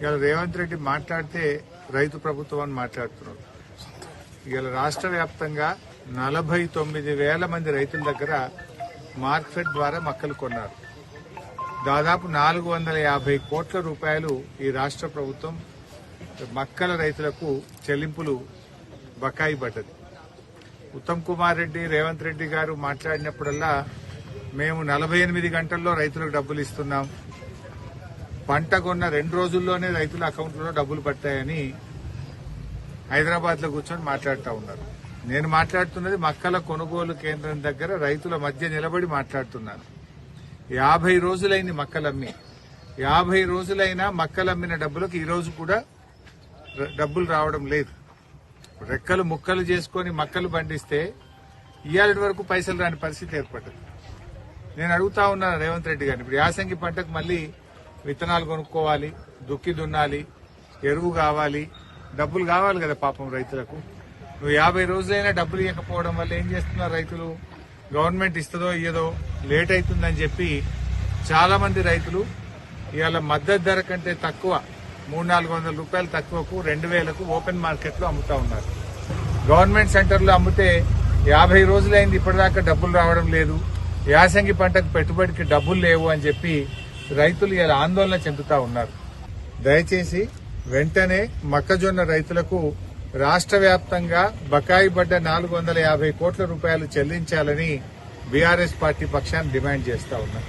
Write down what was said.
ఇవాళ రేవంత్ రెడ్డి మాట్లాడితే రైతు ప్రభుత్వం అని మాట్లాడుతున్నారు ఇవాళ రాష్ట్ర వ్యాప్తంగా నలభై తొమ్మిది వేల మంది రైతుల దగ్గర మార్కెట్ ద్వారా మక్కలు కొన్నారు. దాదాపు నాలుగు వందల యాభై కోట్ల రూపాయలు ఈ రాష్ట్ర ప్రభుత్వం మక్కల రైతులకు చెల్లింపులు బకాయి పడ్డది. ఉత్తమ్ కుమార్ రెడ్డి రేవంత్ రెడ్డి గారు మాట్లాడినప్పుడల్లా మేము నలభై ఎనిమిది గంటల్లో రైతులకు డబ్బులు ఇస్తున్నాం. పంట కొన్న రెండు రోజుల్లోనే రైతుల అకౌంట్లో డబ్బులు పట్టాయని హైదరాబాద్లో కూర్చొని మాట్లాడుతూ ఉన్నారు. నేను మాట్లాడుతున్నది మక్కల కొనుగోలు కేంద్రం దగ్గర రైతుల మధ్య నిలబడి మాట్లాడుతున్నాను యాభై రోజులైంది మక్కలమ్మి. యాభై రోజులైనా మక్కలమ్మిన డబ్బులకు ఈ రోజు కూడా డబ్బులు రావడం లేదు. రెక్కలు ముక్కలు చేసుకొని మక్కలు పండిస్తే ఇయ్యాలటి వరకు పైసలు రాని పరిస్థితి ఏర్పడ్డది. నేను అడుగుతా ఉన్నాను రేవంత్ రెడ్డి గారిని. ఇప్పుడు యాసంగి పంటకు మళ్ళీ విత్తనాలు కొనుక్కోవాలి దుక్కి దున్నాలి ఎరువు కావాలి. డబ్బులు కావాలి కదా పాపం రైతులకు. నువ్వు యాభై రోజులైనా డబ్బులు ఇవ్వకపోవడం వల్ల ఏం చేస్తున్నారు రైతులు? గవర్నమెంట్ ఇస్తుందో ఇయ్యదో లేట్ అవుతుందని చెప్పి చాలా మంది రైతులు ఇవాళ మద్దతు ధర కంటే తక్కువ మూడు నాలుగు వందల రూపాయలు తక్కువకు రెండు వేలకు ఓపెన్ మార్కెట్లో అమ్ముతా ఉన్నారు. గవర్నమెంట్ సెంటర్లో అమ్మితే యాభై రోజులైంది ఇప్పటిదాకా డబ్బులు రావడం లేదు. యాసంగి పంటకు పెట్టుబడికి డబ్బులు లేవు అని చెప్పి రైతులు ఇలా ఆందోళన చెందుతా ఉన్నారు. దయచేసి వెంటనే మొక్కజొన్న రైతులకు రాష్ట్ర వ్యాప్తంగా బకాయి పడ్డ నాలుగు వందల యాభై కోట్ల రూపాయలు చెల్లించాలని బీఆర్ఎస్ పార్టీ పక్షాన్ని డిమాండ్ చేస్తా ఉన్నారు.